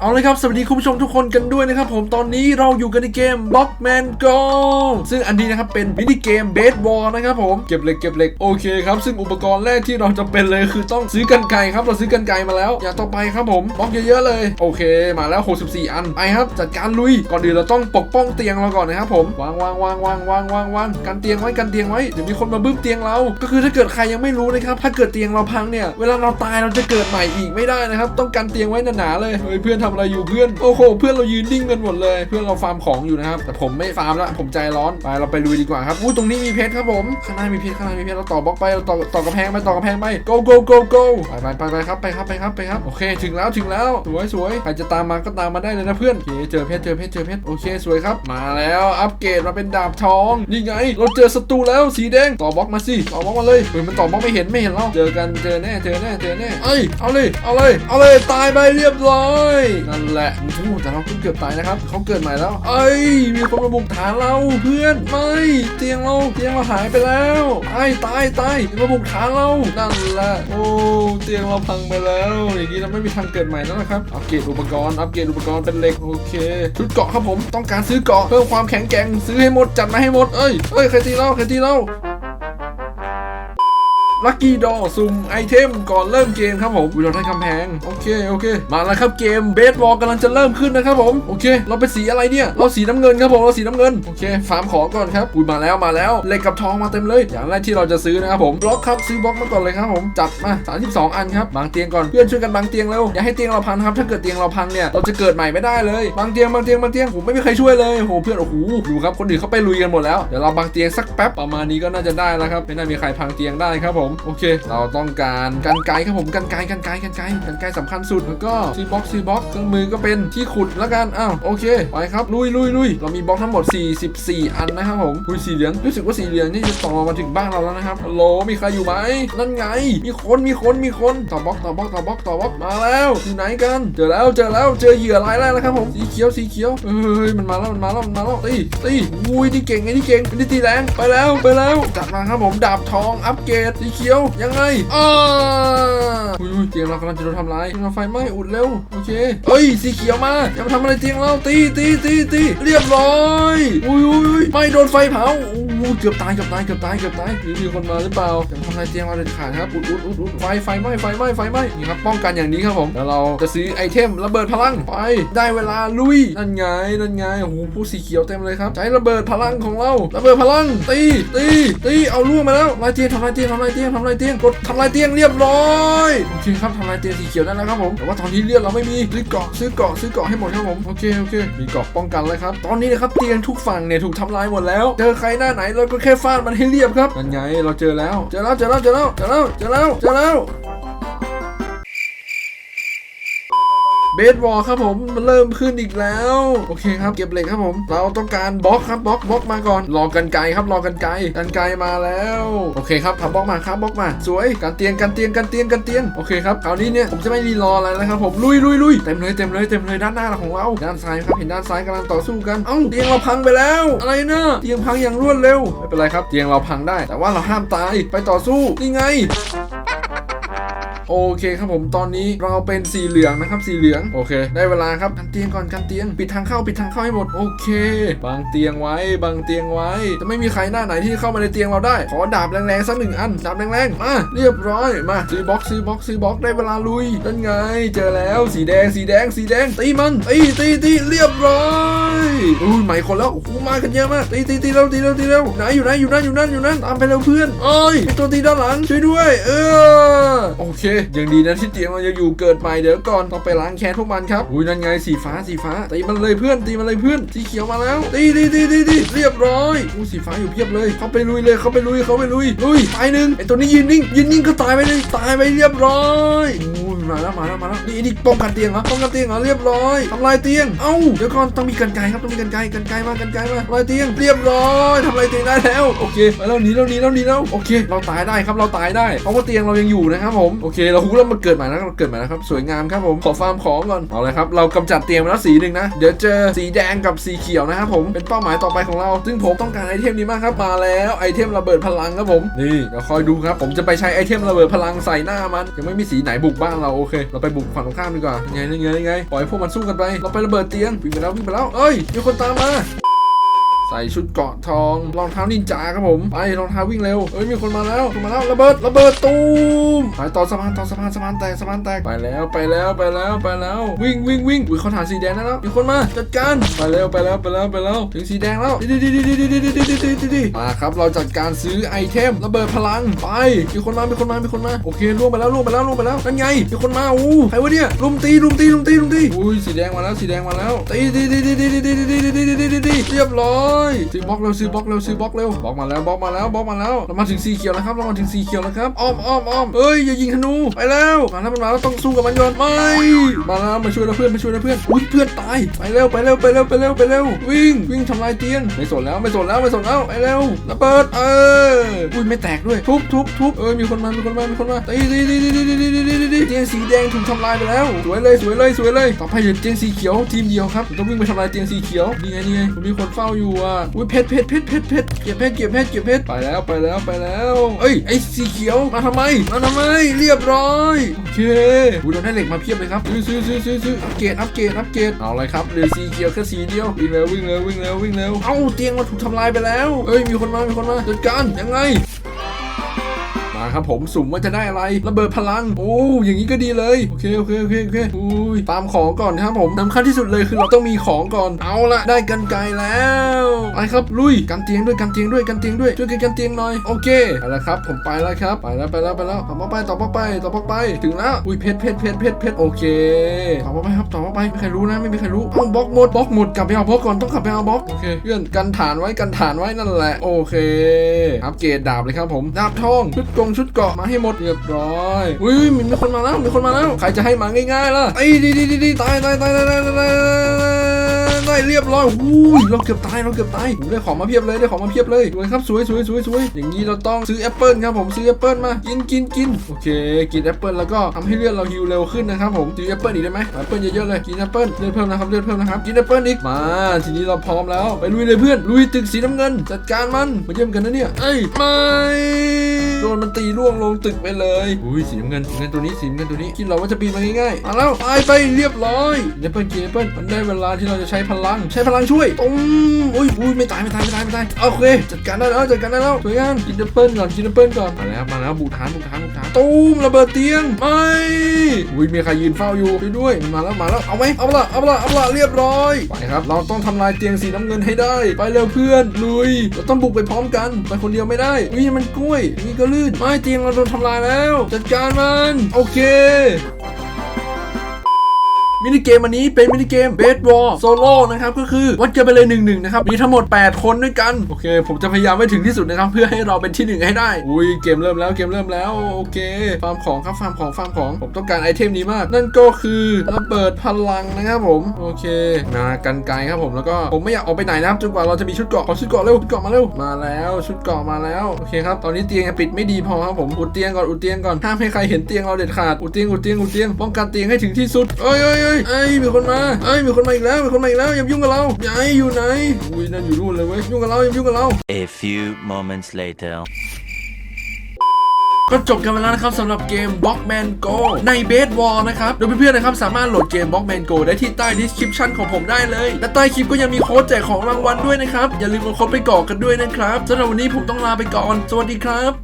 เอาเลยครับสวัสดีคุณผู้ชมทุกคนกันด้วยนะครับผมตอนนี้เราอยู่กันในเกม Blockman Go ซึ่งอันนี้นะครับเป็นมินิเกมเบสบอลนะครับผมเก็บเหล็กเก็บเหล็กโอเคครับซึ่งอุปกรณ์แรกที่เราจะเป็นเลยคือต้องซื้อกันไกรครับเราซื้อกันไกรมาแล้ว อย่างต่อไปครับผมบล็อกเยอะๆเลย โอเค มาแล้ว 64 อันไปครับ จัดการลุยก่อนอื่นเราต้องปกป้องเตียงเราก่อนนะครับผมวางวางวางวางวางวางวางกันเตียงไว้กันเตียงไว้เดี๋ยวมีคนมาบึ้มเตียงเรา ก็คือถ้าเกิดใครยังไม่รู้นะครับถ้าเกิดเตียงเราพังเนี่ยเวลาเราตายเราจะเกิดใหม่อีกไม่ได้นะครับต้องกันเตียงไว้หนาๆเลยเฮ้ยเพื่อนทำอะไรอยู่เพื่อนโอ้โหเพื่อนเรายืนนิ่งกันหมดเลย เพื่อนเราฟาร์มของอยู่นะครับแต่ผมไม่ฟาร์มละผมใจร้อนไปเราไปลุยดีกว่าครับอู้ตรงนี้มีเพชรครับผมข้างหน้ามีเพชรข้างหน้ามีเพชรเราต่อบล็อกไปเราต่อต่อกระแพงไปต่อกระแพงไป go go go go ไปไปไปไปครับไปครับไปครับไปครับโอเค ถึงแล้วถึงแล้วสวยสวยใครจะตามมาก็ตามมาได้เลยนะเพื่อนโอเคเจอเพชรเจอเพชรเจอเพชรโอเคสวยครับมาแล้วอัปเกรดมาเป็นดาบทองนี่ไง เราเจอศัตรูแล้วสีแดงต่อบล็อกมาสิต่อบล็อกมาเลยเฮ้ยมันต่อบล็อกไม่เห็นไม่เห็นเราเจอกันเจอแน่เจอแน่เจอแน่เอ้ยเอาเลยเอาเลยเอาเลยตายไปเรียบร้อยนั่นแหละโอ้โหแต่เราเพิ่งเกือบตายนะครับเขาเกิดใหม่แล้ว เอ้ย มีคนมาบุกฐานเราเพื่อนไม่เตียงเราเตียงเราหายไปแล้วตายตายตายมีมาบุกฐานเรานั่นแหละโอ้เตียงเราพังไปแล้วอย่างนี้เราไม่มีทางเกิดใหม่แล้วนะครับอัปเกรดอุปกรณ์อัปเกรดอุปกรณ์เป็นเหล็กโอเคชุดเกาะครับผมต้องการซื้อเกาะเพิ่มความแข็งแกร่งซื้อให้หมดจัดมาให้หมดเอ้ยเอ้ยใครตีเราใครตีเรา ลัคกี้ดอสุ่มไอเทมก่อนเริ่มเกมครับผมอุ๊ยเราได้กำแพง โอเคโอเค มาแล้วครับเกมเบสบอลกำลังจะเริ่มขึ้นนะครับผมโอเค เราเป็นสีอะไรเนี่ยเราสีน้ำเงินครับผมเราสีน้ำเงินโอเคฟาร์มของก่อนครับอุ้ยมาแล้วมาแล้วเหล็กกับทองมาเต็มเลยอย่างแรกที่เราจะซื้อนะครับผมบล็อกครับซื้อบล็อกมาก่อนเลยครับผมจัดมา32 อันครับบางเตียงก่อนเพื่อนช่วยกันบางเตียงเร็วอย่าให้เตียงเราพังครับถ้าเกิดเตียงเราพังเนี่ยเราจะเกิดใหม่ไม่ได้เลยบางเตียงบางเตียงบางเตียงผมไม่มีใครช่วยเลยโอ้โหเพื่อนโอ้โหดูครับคนอื่นเขาไปลุยกันหมดแล้วเดี๋ยวเราบางเตียงสักแป๊บประมาณนี้ก็น่าจะได้แล้วครับไม่น่ามีใครพังเตียงได้ครับผมโอเค เราต้องการกันไกรครับผมกันไกรกันไกรกันไกรกันไกรสำคัญสุดแล้วก็ซีบ็อกซีบ็อกเครื่องมือก็เป็นที่ขุดแล้วกันอ้าวโอเคไปครับลุยลุยลุยเรามีบล็อกทั้งหมด 44 อันนะครับผมคุยสีเหลืองรู้สึกว่าสีเหลืองนี่จะต่อมาถึงบ้านเราแล้วนะครับฮัลโหลมีใครอยู่ไหมนั่นไง มีคนมีคนมีคนต่อบล็อกต่อบล็อกต่อบล็อกต่อบล็อกมาแล้วอยู่ไหนกันเจอแล้วเจอแล้วเจอเหยื่อรายแรกแล้วครับผมสีเขียวสีเขียวเฮ้ยมันมาแล้วมันมาแล้วมันมาแล้วตีตีอุ้ยนี่เก่งไงนี่เก่งนี่ตีแรงไปแล้วไปแล้วจัดมาครับผมดาบทองอัปเกรดสีเขียวยังไงอ้าอุ้ยอุ้ยเตียงเรากำลังจะโดนทำร้ายเราไฟไหม้อุดเร็วโอเคเอ้ยสีเขียวมาอยามาทำอะไรเตียงเราตีตีตีตีเรียบร้อยอุ้ยอุ้ยไม่โดนไฟเผาโอ้เกือบตายเกือบตายเกือบตายเกือบตายหรือมีคนมาหรือเปล่าอยามาทำอะไรเตียงเราเด็ดขาดครับอุดอุดอุดอุดไฟไฟไหม้ไฟไหม้ไฟไหม้นี่ครับป้องกันอย่างนี้ครับผมแล้วเราจะซื้อไอเทมระเบิดพลังไปได้เวลาลุยนั่นไงนั่นไงโอ้โหผู้สีเขียวเต็มเลยครับใช้ระเบิดพลังของเรา ระเบิดพลังตีตีตีเอาล่วงมาแล้วทำลายเตียงทำลายเตียงทำลายเตียงทำลายเตียงกดทำลายเตียงเรียบร้อยโอเคครับทำลายเตียงสีเขียวได้แล้วครับผมแต่ว่าตอนนี้เลือดเราไม่มีซื้อเกาะซื้อเกาะซื้อเกาะให้หมดครับผมโอเคโอเคมีเกาะป้องกันเลยครับตอนนี้นะครับเตียงทุกฝั่งเนี่ยถูกทำลายหมดแล้วเจอใครหน้าไหนเราก็แค่ฟาดมันให้เรียบครับนั่นไงเราเจอแล้วเจอแล้วเจอแล้วเจอแล้วเจอแล้วเจอแล้วเจอแล้ว เบสบอลครับผมมันเริ่มขึ้นอีกแล้ว โอเคครับเก็บเหล็กครับผม เราต้องการบล็อกครับบล็อกบล็อกมาก่อนรอกันไกลครับรอกันไกลกันไกลมาแล้ว โอเคครับทำบล็อกมาครับบล็อกมา สวยกันเตียงกันเตียงกันเตียงกันเตียงโอเคครับคราวนี้เนี่ยผมจะไม่รีรออะไรนะครับผมลุยลุยลุยเต็มเลยเต็มเลยเต็มเลยด้านหน้าของเราด้านซ้ายครับเห็นด้านซ้ายกำลังต่อสู้กันเอ้าเตียงเราพังไปแล้ว อะไรนะเตียงพังอย่างรวดเร็วไม่เป็นไรครับเตียงเราพังได้ แต่ว่าเราห้ามตายไปต่อสู้นี่ไง โอเคครับผมตอนนี้เราเป็นสีเหลืองนะครับสีเหลืองโอเค ได้เวลาครับกันเตียงก่อนกันเตียง ปิดทางเข้าปิดทางเข้าให้หมดโอเคบางเตียงไว้บางเตียงไว้ จะไม่มีใครหน้าไหนที่เข้ามาในเตียงเราได้ ขอดาบแรงๆสักหนึ่งอันดาบแรงๆมาเรียบร้อยมาซื้อบ็อกซ์ซื้อบ็อกซ์ซื้อบ็อกได้เวลาลุยนั่นไง เจอแล้วสีแดงสีแดงสีแดงตีมันตีตีตีเรียบร้อยอุ้ยใหม่คนแล้วโอ้โหมากันเยอะมากตีตีตีเร็วตีเร็วตีเร็วไหนอยู่ไหนอยู่นั่นอยู่นั่นอยู่นั่นตามไปเร็วเพื่อนเอ้ยตัวตีด้านหลังช่วยด้วย เออ โอเค ยังดีนะที่เตียงเรายังอยู่เกิดใหม่เดี๋ยวก่อนต้องไปล้างแค้นพวกมันครับอุ้ยนั่นไงสีฟ้าสีฟ้าตีมันเลยเพื่อนตีมันเลยเพื่อนสีเขียวมาแล้วตีตีตีตีตีเรียบร้อยอู้สีฟ้าอยู่เพียบเลยเขาไปลุยเลยเขาไปลุยเขาไปลุยลุยตายหนึ่งไอตัวนี้ยืนนิ่งยืนนิ่งก็ตายไปเลยตายไปเรียบร้อยอู้ยมาแล้วมาแล้วมาแล้วนี่นี่ป้องกันเตียงเหรอป้องกันเตียงเหรอเรียบร้อยทำลายเตียงเอ้าเดี๋ยวก่อนต้องมีกันไกครับต้องมีกันไกกันไกมากันไกมาลายเตียงเรียบร้อยทำลายเตียงได้แล้วโอเคไปแล้วหนีแล้วหนีแล้วหนีแล้วโอเค เราตายได้ครับเราตายได้เพราะว่าเตียงเรายังอยู่นะครับผมโอเคเราหูเรามาเกิดใหม่แล้วเราเกิดใหม่แล้วครับสวยงามครับผมขอฟาร์มของก่อนเอาเลยครับเรากำจัดเตียงมาแล้วสีหนึ่งนะเดี๋ยวเจอสีแดงกับสีเขียวนะครับผมเป็นเป้าหมายต่อไปของเรา ซึ่งผมต้องการไอเทมนี้มากครับมาแล้วไอเทมระเบิดพลังครับผมนี่เดี๋ยวคอยดูครับผมจะไปใช้ไอเทมระเบิดพลังใส่หน้ามันยังไม่มีสีไหนบุกบ้านเราโอเค เราไปบุกฝั่งตรงข้ามดีกว่ายังไงยังไงยังไงปล่อยพวกมันสู้กันไป เราไประเบิดเตียงวิ่งไปแล้ววิ่งไปแล้วเอ้ยมีคนตามมา ใส่ชุดเกาะทองรองเท้านินจาครับผมไปรองเท้าวิ่งเร็วเอ้ยมีคนมาแล้วคนมาแล้วระเบิดระเบิดตูมไปต่อสะพานต่อสะพานสะพานแตกสะพานแตกไปแล้วไปแล้วไปแล้วไปแล้ว วิ่งวิ่งวิ่งอุ้ยเขาฐานสีแดงแล้วมีคนมาจัดการไปแล้วไปแล้วไปแล้วไปแล้วถึงสีแดงแล้วดีดีดีดีดีดีดีดีดีดีดีมาครับเราจัดการซื้อไอเทมระเบิดพลังไปมีคนมามีคนมามีคนมาโอเคล่วงไปแล้วล่วงไปแล้วล่วงไปแล้วนั่นไงมีคนมาอู้ใครวะเนี่ยลุมตีลุมตีลุมตีลุมตีอุ้ยสีแดงมาแล้วสีแดงมาแล้วตีตีตีตีตีตีตีตีตีตีตีตีตีเรียบร้อยซื้อบล็อกเร็วซื้อบล็อกเร็วซื้อบล็อกเร็วบล็อกมาแล้วบล็อกมาแล้วบล็อกมาแล้วเรามาถึงสีเขียวแล้วครับเรามาถึงสีเขียวแล้วครับอ้อมอ้อมอ้อมเอ้ยอย่ายิงธนูไปแล้วมาแล้วมันมาแล้วต้องสู้กับมันยอนไม่มาแล้วมาช่วยเราเพื่อนมาช่วยเราเพื่อนอุ้ยเพื่อนตายไปเร็วไปเร็วไปเร็วไปเร็วไปเร็ววิ่งวิ่งทำลายเตียงไม่สนแล้วไม่สนแล้วไม่สนแล้วไปเร็วระเบิดเอออุ้ยไม่แตกด้วยทุบทุบทุบเอ้ยมีคนมามีคนมามีคนมาตีตีตีตีตีตีตีตีตีเตียงสีแดงถูกทำลายไปแล้วสวยเลยสวยเลยสวยเลยต่อไปเหลือเตียงสีเขียวทีมเดียวครับต้องวิ่งไปทำลายเตียงสีเขียวนี่ไงนี่ไงมีคนเฝ้าอยู่อ่ะอุ้ยเพชรเพชรเพชรเพชรเพชรเก็บเพชรเก็บเพชรเก็บเพชรไปแล้วไปแล้วไปแล้วเอ้ยไอ้สีเขียวมาทำไมมาทำไมเรียบร้อยโอเคอุ้ยเราได้เหล็กมาเพียบเลยครับซื้อซื้อซื้อซื้อซื้ออัปเกรดอัปเกรดอัปเกรดเอาเลยครับเหลือสีเขียวแค่สีเดียววิ่งเร็ววิ่งเร็ววิ่งเร็ววิ่งเร็วเอ้าเตียงเราถูกทำลายไปแล้วเอ้ยมีคนมามีคนมาจัดการยังไงมา ครับผมสุ่มว่าจะได้อะไรระเบิดพลัง โอ้อย่างนี้ก็ดีเลยโอเคโอเคโอเคโอเคอุ้ยตามของก่อนครับผมสำคัญที่สุดเลยคือเราต้องมีของก่อนเอาละได้กันไกลแล้วไปครับลุยกันเตียงด้วยกันเตียงด้วยกันเตียงด้วยช่วยกันกันเตียงหน่อยโอเคไปแล้วครับผมไปแล้วครับไปแล้วไปแล้วไปแล้วต่อไปต่อไปต่อไปถึงแล้วอุ้ยเพชรเพชรเพชรเพชรเพชรโอเคต่อไปครับต่อไปไม่ใครรู้นะไม่มีใครรู้ต้องบล็อกหมดบล็อกหมดกลับไปเอาบล็อกก่อนต้องกลับไปเอาบล็อกโอเคเพื่อนกันฐานไว้กันฐานไว้นั่นแหละโอเคอัปเกรดดาบเลยครับผมดาบทองชุดกงชุดเกาะมาให้หมดเรียบร้อยอุ้ยมีคนมาแล้วมีคนมาแล้ว ใครจะให้มาง่ายๆล่ะไอ้ดีดีดีดีตายตายตายตายตาย ยตายเรียบร้อยอุ้ยเราเกือบตายเราเกือบตายได้ของมาเพียบเลยได้ของมาเพียบเลยสวยครับสวยสวยสวยสวยอย่างนี้เราต้องซื้อแอปเปิลครับผมซื้อแอปเปิลมากินกินกินโอเค กินแอปเปิลแล้วก็ทำให้เลือดเราฮิวเร็วขึ้นนะครับผมซื้อแอปเปิลอีกได้ไหมแอปเปิลเยอะๆเลยกินแอปเปิลเลือดเพิ่มนะครับเลือดเพิ่มนะครับกินแอปเปิลอีกมาทีนี้เราพร้อมแล้วไปลุยเลยเพื่อนลุยตึกสีน้ำเงิน จัดการมันมาเยี่ยมกันนะเนี่ยเอ้ยไม่โดนมันตีล่วงลงตึกไปเลย อุ้ยสีน้ำเงินสีน้ำเงินตัวนี้สีน้ำเงินตัวนี้คิดเราว่าจะปีนมาง่ายๆมาแล้วตายไปเรียบร้อยกินเปิลกินเปิลมันได้เวลาที่เราจะใช้พลัง ใช้พลังช่วยตุ้มอุ้ยอุ้ยไม่ตายไม่ตายไม่ตายไม่ตายโอเคจัดการได้แล้วจัดการได้แล้วสวยงามกินแอปเปิลก่อนกินแอปเปิลก่อนมาแล้วมาแล้วบุกฐานบุกฐานบุกฐานตุ้มระเบิดเตียงไม่อุ้ยมีใครยืนเฝ้าอยู่ช่วยด้วยมาแล้วมาแล้วเอาไหมเอาละเอาละเอาละเรียบร้อยไปครับ เราต้องทำลายเตียงสีน้ำเงินให้ได้ ไปเร็วเพื่อนลุยเราต้องบุกไปพร้อมกันไปคนเดียวไม่ได้อุ้ยมันกล้วยนี่ก็ลื่นไม่เตียงเราโดนทำลายแล้ว จัดการมัน โอเค มินิเกมอันนี้เป็นมินิเกมเบสบอลโซโล่นะครับก็คือวัดกันไปเลย1นึนะครับมีทั้งหมด 8 คนด้วยกันโอเค ผมจะพยายามให้ถึงที่สุดนะครับเพื่อให้เราเป็นที่หนึ่งให้ได้ อุ้ยเกมเริ่มแล้วเกมเริ่มแล้วโอเคฟาร์มของครับฟาร์มของฟาร์มของผมต้องการไอเทมนี้มาก นั่นก็คือระเบิดพลังนะครับผมโอเค มากันไกลครับผมแล้วก็ผมไม่อยากออกไปไหนนะครับจนกว่าเราจะมีชุดเกราะขอชุดเกราะเร็วชุดเกราะมาเร็วมาแล้วชุดเกราะมาแล้วโอเคครับตอนนี้เตียงปิดไม่ดีพอครับผมอุดเตียงก่อนอุดเตียงก่อนห้ามให้ใครเห็นเตียงเราเด็ดขาดอุดเตียงอุดเตียงอุดเตียงป้องกันเตียงให้ถึงที่สุดเอ้ยเอ้ยเอ้ยเอ้ยมีคนมาเอ้ยมีคนมาอีกแล้วมีคนมาอีกแล้วอย่ายุ่งกับเราอย่าให้อยู่ไหนอุ้ยนั่นอยู่นู่นเลยเว้ยยุ่งกับเราอย่ายุ่งกับเรา A few moments later. ก็จบกันไปแล้วนะครับสำหรับเกม Blockman Go ใน Base Wall นะครับ โดยเพื่อนๆนะครับ สามารถโหลดเกม Blockman Go ได้ที่ใต้ description ของผมได้เลย และใต้คลิปก็ยังมีโค้ดแจกของรางวัลด้วยนะครับ อย่าลืมเอาโค้ดไปกรอกกันด้วยนะครับสำหรับวันนี้ผมต้องลาไปก่อน สวัสดีครับ